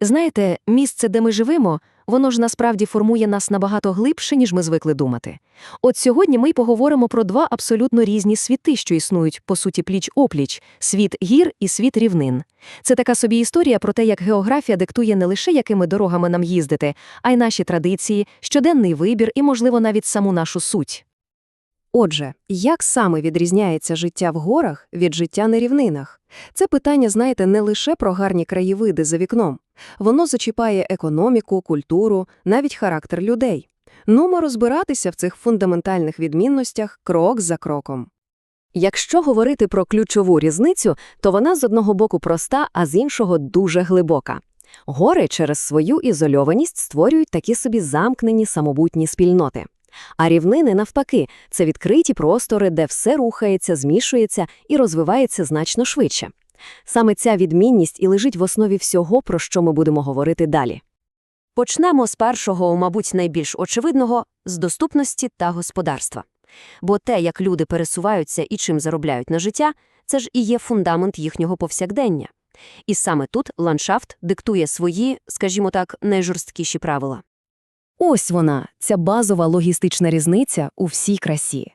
Знаєте, місце, де ми живемо, воно ж насправді формує нас набагато глибше, ніж ми звикли думати. От сьогодні ми й поговоримо про два абсолютно різні світи, що існують, по суті, пліч-опліч – світ гір і світ рівнин. Це така собі історія про те, як географія диктує не лише якими дорогами нам їздити, а й наші традиції, щоденний вибір і, можливо, навіть саму нашу суть. Отже, як саме відрізняється життя в горах від життя на рівнинах? Це питання, знаєте, не лише про гарні краєвиди за вікном. Воно зачіпає економіку, культуру, навіть характер людей. Нумо розбиратися в цих фундаментальних відмінностях крок за кроком. Якщо говорити про ключову різницю, то вона з одного боку проста, а з іншого дуже глибока. Гори через свою ізольованість створюють такі собі замкнені самобутні спільноти. А рівнини, навпаки, це відкриті простори, де все рухається, змішується і розвивається значно швидше. Саме ця відмінність і лежить в основі всього, про що ми будемо говорити далі. Почнемо з першого, мабуть, найбільш очевидного з доступності та господарства. Бо те, як люди пересуваються і чим заробляють на життя, це ж і є фундамент їхнього повсякдення. І саме тут ландшафт диктує свої, скажімо так, найжорсткіші правила. Ось вона, ця базова логістична різниця у всій красі.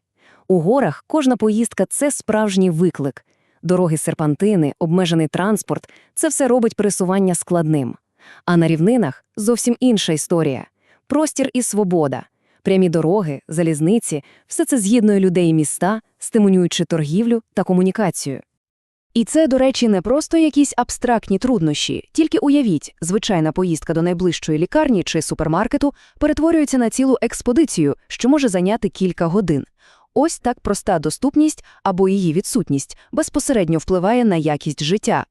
У горах кожна поїздка – це справжній виклик. Дороги серпантини, обмежений транспорт – це все робить пересування складним. А на рівнинах зовсім інша історія. Простір і свобода. Прямі дороги, залізниці – все це з'єднує людей і міста, стимулюючи торгівлю та комунікацію. І це, до речі, не просто якісь абстрактні труднощі, тільки уявіть, звичайна поїздка до найближчої лікарні чи супермаркету перетворюється на цілу експедицію, що може зайняти кілька годин. Ось так проста доступність або її відсутність безпосередньо впливає на якість життя.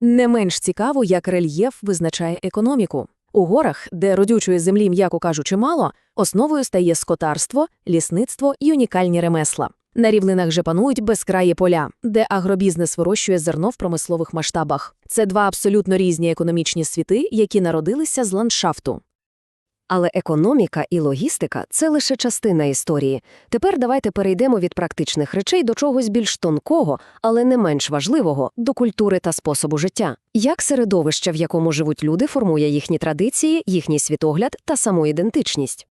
Не менш цікаво, як рельєф визначає економіку. У горах, де родючої землі, м'яко кажучи, мало, основою стає скотарство, лісництво і унікальні ремесла. На рівнинах же панують безкраї поля, де агробізнес вирощує зерно в промислових масштабах. Це два абсолютно різні економічні світи, які народилися з ландшафту. Але економіка і логістика – це лише частина історії. Тепер давайте перейдемо від практичних речей до чогось більш тонкого, але не менш важливого – до культури та способу життя. Як середовище, в якому живуть люди, формує їхні традиції, їхній світогляд та самоідентичність.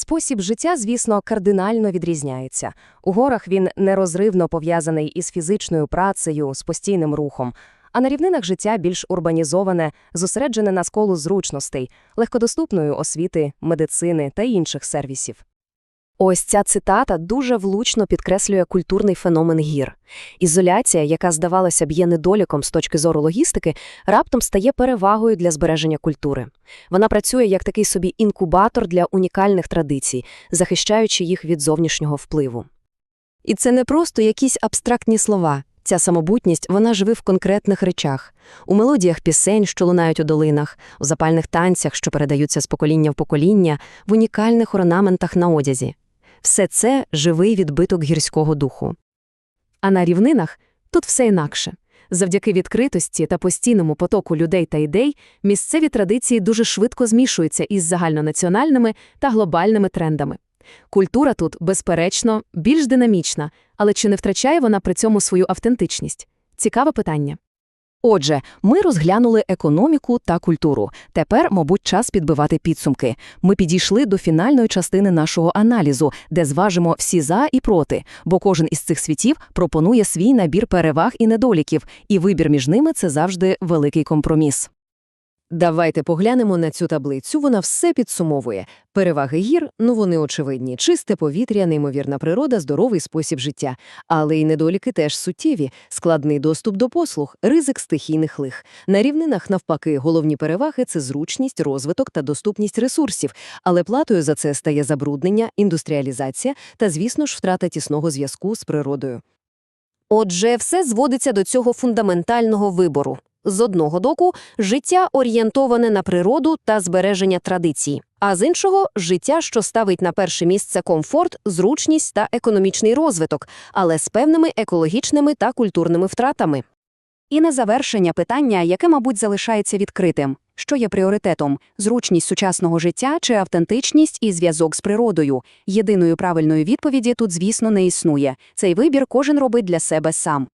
Спосіб життя, звісно, кардинально відрізняється. У горах він нерозривно пов'язаний із фізичною працею, з постійним рухом, а на рівнинах життя більш урбанізоване, зосереджене на сколу зручностей, легкодоступної освіти, медицини та інших сервісів. Ось ця цитата дуже влучно підкреслює культурний феномен гір. Ізоляція, яка, здавалося б, є недоліком з точки зору логістики, раптом стає перевагою для збереження культури. Вона працює як такий собі інкубатор для унікальних традицій, захищаючи їх від зовнішнього впливу. І це не просто якісь абстрактні слова. Ця самобутність вона живе в конкретних речах, у мелодіях пісень, що лунають у долинах, у запальних танцях, що передаються з покоління в покоління, в унікальних орнаментах на одязі. Все це живий відбиток гірського духу. А на рівнинах тут все інакше. Завдяки відкритості та постійному потоку людей та ідей місцеві традиції дуже швидко змішуються із загальнонаціональними та глобальними трендами. Культура тут, безперечно, більш динамічна, але чи не втрачає вона при цьому свою автентичність? Цікаве питання. Отже, ми розглянули економіку та культуру. Тепер, мабуть, час підбивати підсумки. Ми підійшли до фінальної частини нашого аналізу, де зважимо всі за і проти, бо кожен із цих світів пропонує свій набір переваг і недоліків, і вибір між ними це завжди великий компроміс. Давайте поглянемо на цю таблицю, вона все підсумовує. Переваги гір, ну вони очевидні, чисте повітря, неймовірна природа, здоровий спосіб життя. Але й недоліки теж суттєві, складний доступ до послуг, ризик стихійних лих. На рівнинах, навпаки, головні переваги – це зручність, розвиток та доступність ресурсів, але платою за це стає забруднення, індустріалізація та, звісно ж, втрата тісного зв'язку з природою. Отже, все зводиться до цього фундаментального вибору. З одного боку – життя орієнтоване на природу та збереження традицій, а з іншого – життя, що ставить на перше місце комфорт, зручність та економічний розвиток, але з певними екологічними та культурними втратами. І на завершення питання, яке, мабуть, залишається відкритим. Що є пріоритетом – зручність сучасного життя чи автентичність і зв'язок з природою? Єдиної правильної відповіді тут, звісно, не існує. Цей вибір кожен робить для себе сам.